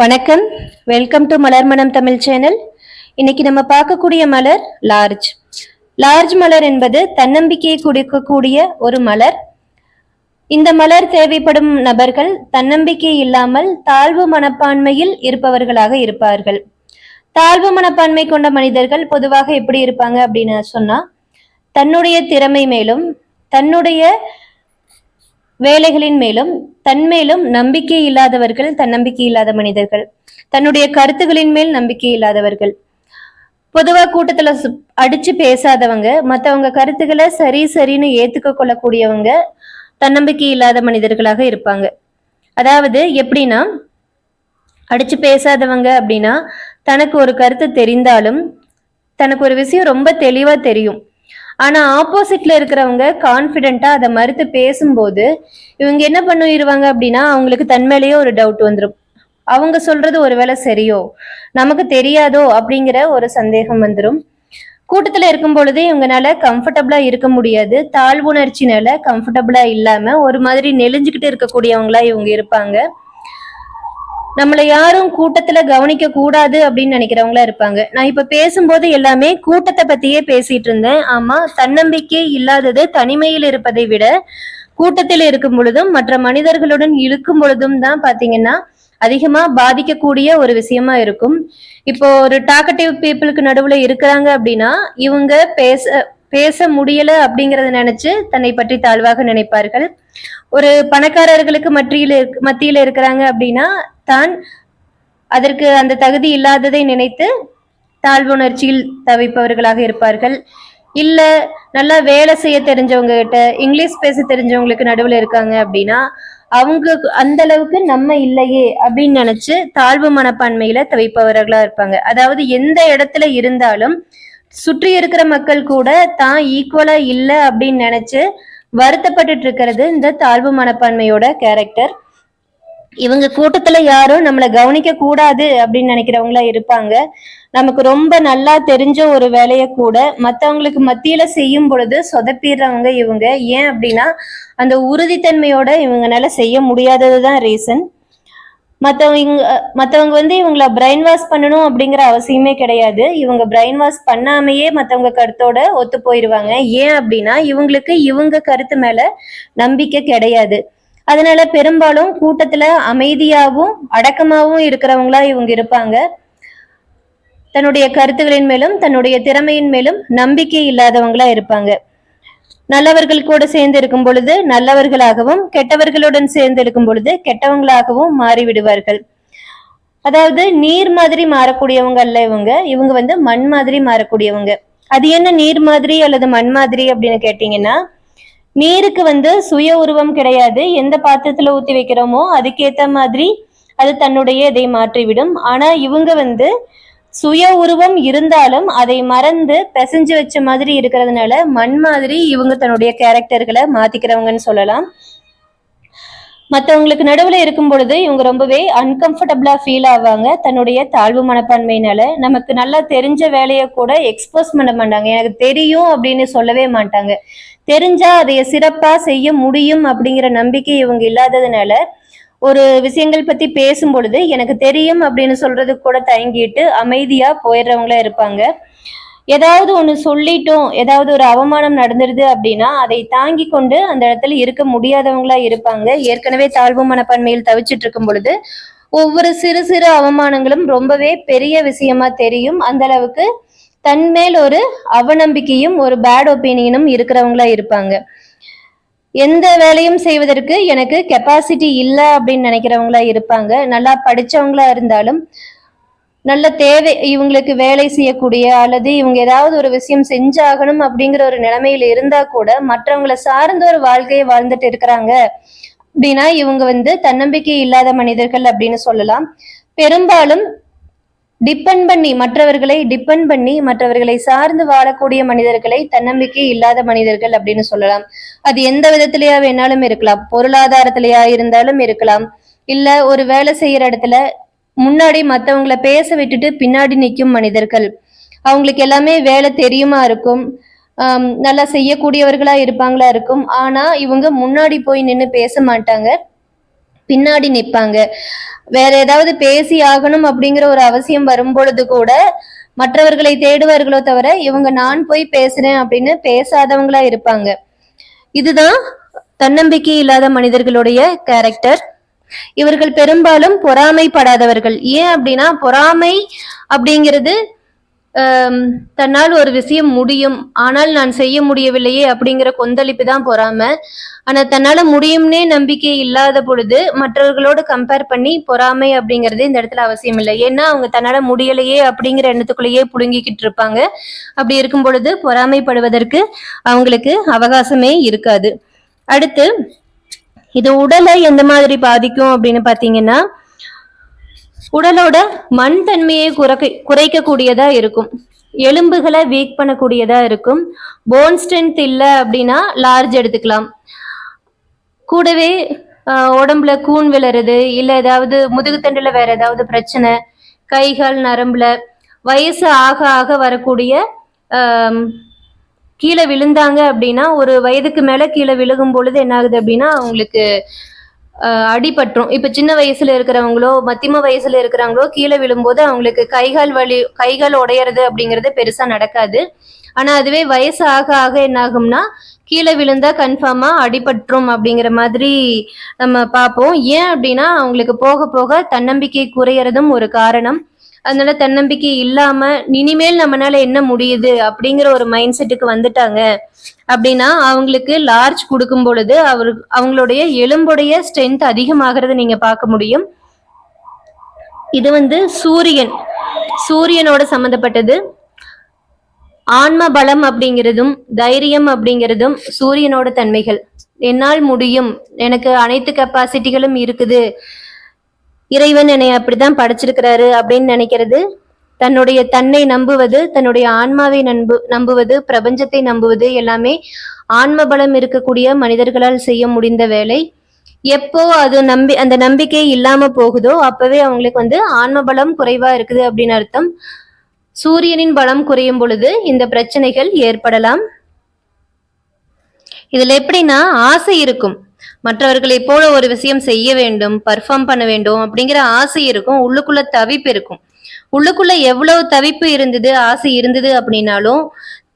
வணக்கம். Welcome to மலர் மனம் Tamil channel. இன்னைக்கு நம்ம பார்க்கக்கூடிய மலர் லார்ஜ். லார்ஜ் மலர் என்பது தன்னம்பிக்கையை கொடுக்கக்கூடிய ஒரு மலர். இந்த மலர் தேவைப்படும் நபர்கள் தன்னம்பிக்கை இல்லாமல் தாழ்வு மனப்பான்மையில் இருப்பவர்களாக இருப்பார்கள். தாழ்வு மனப்பான்மை கொண்ட மனிதர்கள் பொதுவாக எப்படி இருப்பாங்க அப்படின்னு சொன்னா தன்னுடைய திறமை மேலும் தன்னுடைய வேலைகளின் மேலும் தன்மேலும் நம்பிக்கை இல்லாதவர்கள் தன்னம்பிக்கை இல்லாத மனிதர்கள். தன்னுடைய கருத்துகளின் மேல் நம்பிக்கை இல்லாதவர்கள். பொதுவா கூட்டத்துல சு- அடிச்சு பேசாதவங்க மத்தவங்க கருத்துக்களை சரி சரின்னு ஏத்துக்க கொள்ளக்கூடியவங்க தன்னம்பிக்கை இல்லாத மனிதர்களாக இருப்பாங்க. அதாவது எப்படின்னா அடிச்சு பேசாதவங்க அப்படின்னா தனக்கு ஒரு கருத்து தெரிந்தாலும் தனக்கு ஒரு விஷயம் ரொம்ப தெளிவா தெரியும். ஆனா ஆப்போசிட்ல இருக்கிறவங்க கான்பிடென்ட்டா அதை மறுத்து பேசும்போது இவங்க என்ன பண்ணிடுவாங்க அப்படின்னா அவங்களுக்கு தன்மேலேயே ஒரு டவுட் வந்துடும் அவங்க சொல்றது ஒருவேளை சரியோ நமக்கு தெரியாதோ அப்படிங்கிற ஒரு சந்தேகம் வந்துடும் கூட்டத்துல இருக்கும் பொழுது இவங்கனால கம்ஃபர்டபுளா இருக்க முடியாது. தாழ்வுணர்ச்சினால கம்ஃபர்டபுளா இல்லாம ஒரு மாதிரி நெளிஞ்சுக்கிட்டு இருக்கக்கூடியவங்களா இவங்க இருப்பாங்க. நம்மளை யாரும் கூட்டத்துல கவனிக்க கூடாது அப்படின்னு நினைக்கிறவங்களா இருப்பாங்க. நான் இப்ப பேசும்போது எல்லாமே கூட்டத்தை பத்தியே பேசிட்டு இருந்தேன். ஆமா தன்னம்பிக்கை இல்லாதது தனிமையில் இருப்பதை விட கூட்டத்தில் இருக்கும் பொழுதும் மற்ற மனிதர்களுடன் இழுக்கும் பொழுதும் தான் பாத்தீங்கன்னா அதிகமா பாதிக்கக்கூடிய ஒரு விஷயமா இருக்கும். இப்போ ஒரு டாக்கட்டிவ் பீப்புளுக்கு நடுவுல இருக்கிறாங்க அப்படின்னா இவங்க பேச பேச முடியல அப்படிங்கறத நினைச்சு தன்னை பற்றி தாழ்வாக நினைப்பார்கள். ஒரு பணக்காரர்களுக்கு மத்தியில இருக்- மத்தியில இருக்கிறாங்க அப்படின்னா தான் அதற்கு அந்த தகுதி இல்லாததை நினைத்து தாழ்வுணர்ச்சியில் தவிப்பவர்களாக இருப்பார்கள். இல்ல நல்லா வேலை செய்ய தெரிஞ்சவங்க கிட்ட இங்கிலீஷ் பேச தெரிஞ்சவங்களுக்கு நடுவில் இருக்காங்க அப்படின்னா அவங்க அந்த அளவுக்கு நம்ம இல்லையே அப்படின்னு நினைச்சு தாழ்வு மனப்பான்மையில தவிப்பவர்களா இருப்பாங்க. அதாவது எந்த இடத்துல இருந்தாலும் சுற்றி இருக்கிற மக்கள் கூட தான் ஈக்குவலா இல்லை அப்படின்னு நினைச்சு வருத்தப்பட்டுட்டு இருக்கிறது இந்த தாழ்வு மனப்பான்மையோட கேரக்டர் இவங்க கூட்டத்துல யாரும் நம்மளை கவனிக்க கூடாது அப்படின்னு நினைக்கிறவங்களா இருப்பாங்க. நமக்கு ரொம்ப நல்லா தெரிஞ்ச ஒரு வேலையை கூட மத்தவங்களுக்கு மத்தியில செய்யும் பொழுது சொதப்பிடுறவங்க இவங்க. ஏன் அப்படின்னா அந்த உறுதித்தன்மையோட இவங்கனால செய்ய முடியாததுதான் ரீசன் மத்தவங்க மத்தவங்க வந்து இவங்கள பிரெயின் வாஷ் பண்ணணும் அப்படிங்கிற அவசியமே கிடையாது. இவங்க பிரெயின் வாஷ் பண்ணாமையே மத்தவங்க கருத்தோட ஒத்து போயிருவாங்க. ஏன் அப்படின்னா இவங்களுக்கு இவங்க கருத்து மேல நம்பிக்கை கிடையாது. அதனால பெரும்பாலும் கூட்டத்துல அமைதியாகவும் அடக்கமாகவும் இருக்கிறவங்களா இவங்க இருப்பாங்க. தன்னுடைய கருத்துகளின் மேலும் தன்னுடைய திறமையின் மேலும் நம்பிக்கை இல்லாதவங்களா இருப்பாங்க. நல்லவர்கள் கூட சேர்ந்து இருக்கும் பொழுது நல்லவர்களாகவும் கெட்டவர்களுடன் சேர்ந்து இருக்கும் பொழுது கெட்டவங்களாகவும் மாறிவிடுவார்கள். அதாவது நீர் மாதிரி மாறக்கூடியவங்க அல்ல இவங்க. இவங்க வந்து மண் மாதிரி மாறக்கூடியவங்க. அது என்ன நீர் மாதிரி அல்லது மண் மாதிரி அப்படின்னு கேட்டீங்கன்னா நீருக்கு வந்து சுய உருவம் கிடையாது. எந்த பாத்திரத்துல ஊத்தி வைக்கிறோமோ அதுக்கேத்த மாதிரி அது தன்னுடைய இதை மாற்றிவிடும். ஆனா இவங்க வந்து சுய உருவம் இருந்தாலும் அதை மறந்து பிசைஞ்சு வச்ச மாதிரி இருக்கிறதுனால மண் மாதிரி இவங்க தன்னுடைய கேரக்டர்களை மாத்திக்கிறவங்கன்னு சொல்லலாம். மற்றவங்களுக்கு நடுவில் இருக்கும் பொழுது இவங்க ரொம்பவே அன்கம்ஃபர்டபுளா ஃபீல் ஆவாங்க. தன்னுடைய தாழ்வு மனப்பான்மையினால நமக்கு நல்லா தெரிஞ்ச வேலையை கூட எக்ஸ்போஸ் பண்ண மாட்டாங்க. எனக்கு தெரியும் அப்படின்னு சொல்லவே மாட்டாங்க. தெரிஞ்சா அதைய சிறப்பா செய்ய முடியும் அப்படிங்கிற நம்பிக்கை இவங்க இல்லாததுனால ஒரு விஷயங்கள் பத்தி பேசும் பொழுது எனக்கு தெரியும் அப்படின்னு சொல்றதுக்கு கூட தயங்கிட்டு அமைதியா போயிடுறவங்களா இருப்பாங்க. ஏதாவது ஒன்று சொல்லிட்டோம் ஏதாவது ஒரு அவமானம் நடந்துருது அப்படின்னா அதை தாங்கி கொண்டு அந்த இடத்துல இருக்க முடியாதவங்களா இருப்பாங்க. ஏற்கனவே தாழ்வு மனப்பான்மையில் தவிச்சிட்டு இருக்கும் பொழுது ஒவ்வொரு சிறு சிறு அவமானங்களும் ரொம்பவே பெரிய விஷயமா தெரியும். அந்த அளவுக்கு தன்மேல் ஒரு அவநம்பிக்கையும் ஒரு பேட் ஒப்பீனியனும் இருக்கிறவங்களா இருப்பாங்க. எந்த வேலையும் செய்வதற்கு எனக்கு கெப்பாசிட்டி இல்லை அப்படின்னு நினைக்கிறவங்களா இருப்பாங்க. நல்லா படிச்சவங்களா இருந்தாலும் நல்ல தேவை இவங்களுக்கு வேலை செய்யக்கூடிய அல்லது இவங்க ஏதாவது ஒரு விஷயம் செஞ்சாகணும் அப்படிங்கிற ஒரு நிலைமையில இருந்தா கூட மற்றவங்கள சார்ந்த ஒரு வாழ்க்கையை வாழ்ந்துட்டு இருக்கிறாங்க அப்படின்னா இவங்க வந்து தன்னம்பிக்கை இல்லாத மனிதர்கள் அப்படின்னு சொல்லலாம். பெரும்பாலும் டிபெண்ட் பண்ணி மற்றவர்களை டிபெண்ட் பண்ணி மற்றவர்களை சார்ந்து வாழக்கூடிய மனிதர்களை தன்னம்பிக்கை இல்லாத மனிதர்கள் அப்படின்னு சொல்லலாம். அது எந்த விதத்திலயா வேணாலும் இருக்கலாம். பொருளாதாரத்திலேயா இருந்தாலும் இருக்கலாம். இல்ல ஒரு வேலை செய்யற இடத்துல முன்னாடி மத்தவங்கள பேச விட்டுட்டு பின்னாடி நிற்கும் மனிதர்கள். அவங்களுக்கு எல்லாமே வேலை தெரியுமா இருக்கும். நல்லா செய்யக்கூடியவர்களா இருப்பாங்களா இருக்கும். ஆனா இவங்க முன்னாடி போய் நின்று பேச மாட்டாங்க. பின்னாடி நிப்பாங்க. வேற ஏதாவது பேசி ஆகணும் அப்படிங்கிற ஒரு அவசியம் வரும்பொழுது கூட மற்றவர்களை தேடுவார்களோ தவிர இவங்க நான் போய் பேசுறேன் அப்படின்னு பேசாதவங்களா இருப்பாங்க. இதுதான் தன்னம்பிக்கை இல்லாத மனிதர்களுடைய கேரக்டர் இவர்கள் பெரும்பாலும் பொறாமைப்படாதவர்கள். ஏன் அப்படின்னா பொறாமை அப்படிங்கிறது தன்னால் ஒரு விஷயம் முடியும். ஆனால் நான் செய்ய முடியவில்லையே அப்படிங்கிற கொந்தளிப்பு தான் பொறாமை. ஆனா தன்னால முடியும்னே நம்பிக்கை இல்லாத பொழுது மற்றவர்களோடு கம்பேர் பண்ணி பொறாமை அப்படிங்கிறது இந்த இடத்துல அவசியம் இல்லை. ஏன்னா அவங்க தன்னால முடியலையே அப்படிங்கிற எண்ணத்துக்குள்ளேயே புடுங்கிக்கிட்டு இருப்பாங்க. அப்படி இருக்கும் பொழுது பொறாமைப்படுவதற்கு அவங்களுக்கு அவகாசமே இருக்காது. அடுத்து இது உடலை எந்த மாதிரி பாதிக்கும் அப்படின்னு பாத்தீங்கன்னா உடலோட மண் தன்மையை குறைக்க குறைக்கக்கூடியதா இருக்கும். எலும்புகளை வீக் பண்ணக்கூடியதா இருக்கும். போன் ஸ்ட்ரென்த் இல்லை அப்படின்னா லார்ஜ் எடுத்துக்கலாம். கூடவே ஆஹ், உடம்புல கூன் விழறது இல்லை ஏதாவது முதுகுத்தண்டில் வேற ஏதாவது பிரச்சனை கைகால் நரம்புல வயசு ஆக ஆக வரக்கூடிய கீழே விழுந்தாங்க அப்படின்னா ஒரு வயதுக்கு மேலே கீழே விழுகும் பொழுது என்ன ஆகுது அப்படின்னா அவங்களுக்கு அடிபட்டுரும். இப்ப சின்ன வயசுல இருக்கிறவங்களோ மத்தியம வயசுல இருக்கிறவங்களோ கீழே விழும்போது அவங்களுக்கு கைகால் வலி கைகால் உடையறது அப்படிங்கிறது பெருசா நடக்காது. ஆனா அதுவே வயசு ஆக ஆக என்ன ஆகும்னா கீழே விழுந்தா கன்ஃபார்மா அடிபட்டுரும் அப்படிங்கிற மாதிரி நம்ம பார்ப்போம். ஏன் அப்படின்னா அவங்களுக்கு போக போக தன்னம்பிக்கை குறையறதும் ஒரு காரணம். அதனால தன்னம்பிக்கை இல்லாம இனிமேல் நம்மனால என்ன முடியுது அப்படிங்கிற ஒரு மைண்ட் செட்டுக்கு வந்துட்டாங்க. அப்படின்னா அவங்களுக்கு லார்ஜ் கொடுக்கும் பொழுது அவர் அவங்களுடைய எலும்புடைய ஸ்ட்ரென்த் அதிகமாகிறத நீங்க பார்க்க முடியும். இது வந்து சூரியன். சூரியனோட சம்பந்தப்பட்டது. ஆன்ம பலம் அப்படிங்கிறதும் தைரியம் அப்படிங்கிறதும் சூரியனோட தன்மைகள். என்னால் முடியும். எனக்கு அனைத்து கெப்பாசிட்டிகளும் இருக்குது. இறைவன் என்னை அப்படிதான் படைச்சிருக்கிறாரு அப்படின்னு நினைக்கிறது. தன்னுடைய தன்னை நம்புவது தன்னுடைய ஆன்மாவை நம்பு நம்புவது பிரபஞ்சத்தை நம்புவது எல்லாமே ஆன்ம பலம் இருக்கக்கூடிய மனிதர்களால் செய்ய முடிந்த வேலை. எப்போ அது நம்பி அந்த நம்பிக்கை இல்லாம போகுதோ அப்பவே அவங்களுக்கு வந்து ஆன்ம பலம் குறைவா இருக்குது அப்படின்னு அர்த்தம். சூரியனின் பலம் குறையும் பொழுது இந்த பிரச்சனைகள் ஏற்படலாம். இதுல எப்படின்னா ஆசை இருக்கும். மற்றவர்களை போல ஒரு விஷயம் செய்ய வேண்டும் பர்ஃபார்ம் பண்ண வேண்டும் அப்படிங்கிற ஆசை இருக்கும் உள்ளுக்குள்ள தவிப்பு இருக்கும். உள்ளுக்குள்ள எவ்வளவு தவிப்பு இருந்தது ஆசை இருந்தது அப்படின்னாலும்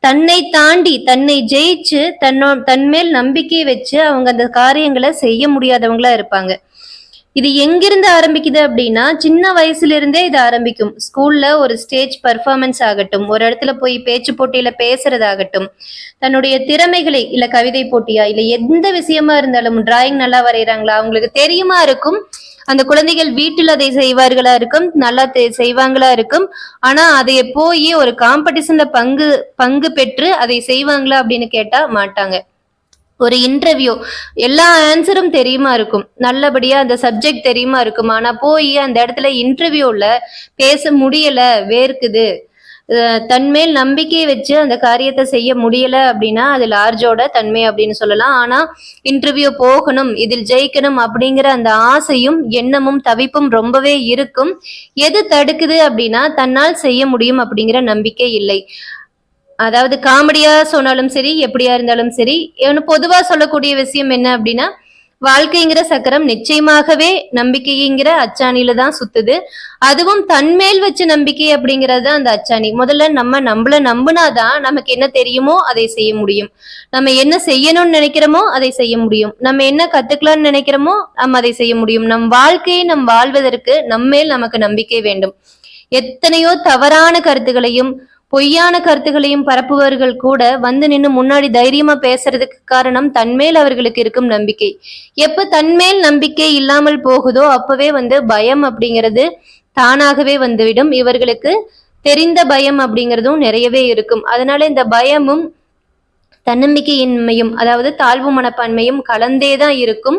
தன்னை தாண்டி தன்னை ஜெயிச்சு தன்னோ தன்மேல் நம்பிக்கை வச்சு அவங்க அந்த காரியங்களை செய்ய முடியாதவங்களா இருப்பாங்க. இது எங்கிருந்து ஆரம்பிக்குது அப்படின்னா சின்ன வயசுல இருந்தே இது ஆரம்பிக்கும். ஸ்கூல்ல ஒரு ஸ்டேஜ் பர்ஃபார்மன்ஸ் ஆகட்டும் ஒரு இடத்துல போய் பேச்சு போட்டியில பேசுறதாகட்டும் தன்னுடைய திறமைகளை இல்ல கவிதை போட்டியா இல்ல எந்த விஷயமா இருந்தாலும் டிராயிங் நல்லா வரைகிறாங்களா அவங்களுக்கு தெரியுமா இருக்கும். அந்த குழந்தைகள் வீட்டில் அதை செய்வார்களா இருக்கும் நல்லா தெ- செய்வாங்களா இருக்கும். ஆனா அதை போய் ஒரு காம்படிஷன்ல பங்கு பங்கு பெற்று அதை செய்வாங்களா அப்படின்னு கேட்டா மாட்டாங்க. ஒரு இன்டர்வியூ எல்லா ஆன்சரும் தெரியுமா இருக்கும். நல்லபடியா அந்த சப்ஜெக்ட் தெரியுமா இருக்கும். ஆனா போய் அந்த இடத்துல இன்டர்வியூல பேச முடியல வேர்க்குது. தன்மேல் நம்பிக்கையை வச்சு அந்த காரியத்தை செய்ய முடியல அப்படின்னா அது லார்ஜோட தன்மை அப்படின்னு சொல்லலாம். ஆனா இன்டர்வியூ போகணும் இதில் ஜெயிக்கணும் அப்படிங்கிற அந்த ஆசையும் எண்ணமும் தவிப்பும் ரொம்பவே இருக்கும். எது தடுக்குது அப்படின்னா தன்னால் செய்ய முடியும் அப்படிங்கிற நம்பிக்கை இல்லை. அதாவது காமெடியா சொன்னாலும் சரி எப்படியா இருந்தாலும் சரி பொதுவா சொல்லக்கூடிய விஷயம் என்ன அப்படின்னா வாழ்க்கைங்கிற சக்கரம் நிச்சயமாகவே நம்பிக்கைங்கிற அச்சாணியில தான் சுத்துது. அதுவும் தன்மேல் வச்ச நம்பிக்கை அப்படிங்கிறது தான் அந்த அச்சாணி. முதல்ல நம்ம நம்மள நம்புனாதான் நமக்கு என்ன தெரியுமோ அதை செய்ய முடியும். நம்ம என்ன செய்யணும்னு நினைக்கிறோமோ அதை செய்ய முடியும். நம்ம என்ன கத்துக்கலாம்னு நினைக்கிறோமோ நம்ம அதை செய்ய முடியும். நம் வாழ்க்கையை நம் வாழ்வதற்கு நம்மேல் நமக்கு நம்பிக்கை வேண்டும். எத்தனையோ தவறான கருத்துகளையும் பொய்யான கருத்துகளையும் பரப்புபவர்கள் கூட வந்து நின்று முன்னாடி தைரியமா பேசுறதுக்கு காரணம் தன்மேல் அவர்களுக்கு இருக்கும் நம்பிக்கை. எப்ப தன்மேல் நம்பிக்கை இல்லாமல் போகுதோ அப்பவே வந்து பயம் அப்படிங்கிறது தானாகவே வந்துவிடும். இவர்களுக்கு தெரிந்த பயம் அப்படிங்கிறதும் நிறையவே இருக்கும். அதனால இந்த பயமும் தன்னம்பிக்கையின்மையும் அதாவது தாழ்வு மனப்பான்மையும் கலந்தே தான் இருக்கும்.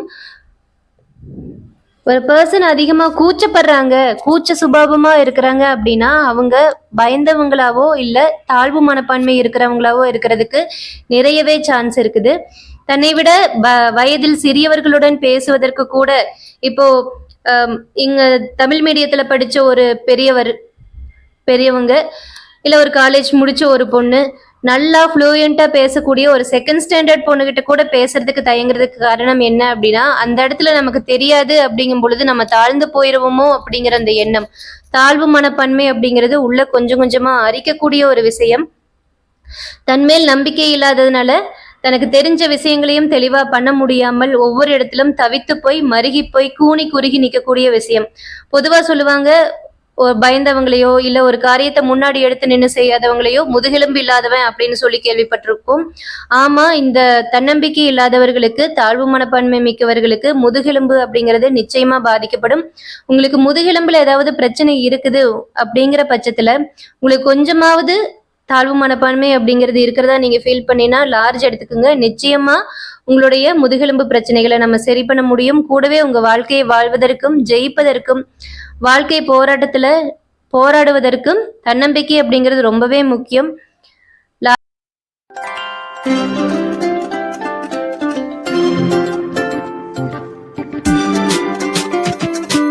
ஒரு பர்சன் அதிகமா கூச்சப்படுறாங்க கூச்ச சுபாவமா இருக்கிறாங்க அப்படின்னா அவங்க பயந்தவங்களாவோ இல்ல தாழ்வு மனப்பான்மை இருக்கிறவங்களாவோ இருக்கிறதுக்கு நிறையவே சான்ஸ் இருக்குது. தன்னை விட வ- வயதில் சிறியவர்களுடன் பேசுவதற்கு கூட இப்போ இங்க தமிழ் மீடியத்துல படிச்ச ஒரு பெரியவர் பெரியவங்க இல்ல ஒரு காலேஜ் முடிச்ச ஒரு பொண்ணு நல்லா ஃப்ளூயண்டா பேசக்கூடிய ஒரு செகண்ட் ஸ்டாண்டர்ட் பொண்ணுகிட்ட கூட பேசுறதுக்கு தயங்குறதுக்கு காரணம் என்ன அப்படின்னா அந்த இடத்துல நமக்கு தெரியாது அப்படிங்கும் பொழுது நம்ம தாழ்ந்து போயிருவோமோ அப்படிங்கிற அந்த எண்ணம். தாழ்வு மனப்பான்மை அப்படிங்கிறது உள்ள கொஞ்சம் கொஞ்சமா அரிக்கக்கூடிய ஒரு விஷயம். தன்மேல் நம்பிக்கை இல்லாததுனால தனக்கு தெரிஞ்ச விஷயங்களையும் தெளிவா பண்ண முடியாமல் ஒவ்வொரு இடத்திலும் தவித்து போய் மருகி போய் கூனி குறுகி நிக்கக்கூடிய விஷயம். பொதுவா சொல்லுவாங்க பயந்தவங்களையோ இல்ல ஒரு காரியத்தை முன்னாடி எடுத்து நின்று செய்யாதவங்களையோ முதுகெலும்பு இல்லாதவன் அப்படின்னு சொல்லி கேள்விப்பட்டிருக்கோம் ஆமா இந்த தன்னம்பிக்கை இல்லாதவர்களுக்கு தாழ்வு மனப்பான்மை மிக்கவர்களுக்கு முதுகெலும்பு அப்படிங்கிறது நிச்சயமா பாதிக்கப்படும். உங்களுக்கு முதுகெலும்புல ஏதாவது பிரச்சனை இருக்குது அப்படிங்கிற பட்சத்துல உங்களுக்கு கொஞ்சமாவது தாழ்வு மனப்பான்மை அப்படிங்கிறது இருக்கிறதா நீங்க ஃபீல் பண்ணினா லார்ஜ் எடுத்துக்கோங்க. நிச்சயமா உங்களுடைய முதுகெலும்பு பிரச்சனைகளை நம்ம சரி பண்ண முடியும். கூடவே உங்க வாழ்க்கையை வாழ்வதற்கும் ஜெயிப்பதற்கும் வாழ்க்கை போராட்டத்தில் போராடுவதற்கும் தன்னம்பிக்கை அப்படிங்கிறது ரொம்பவே முக்கியம்.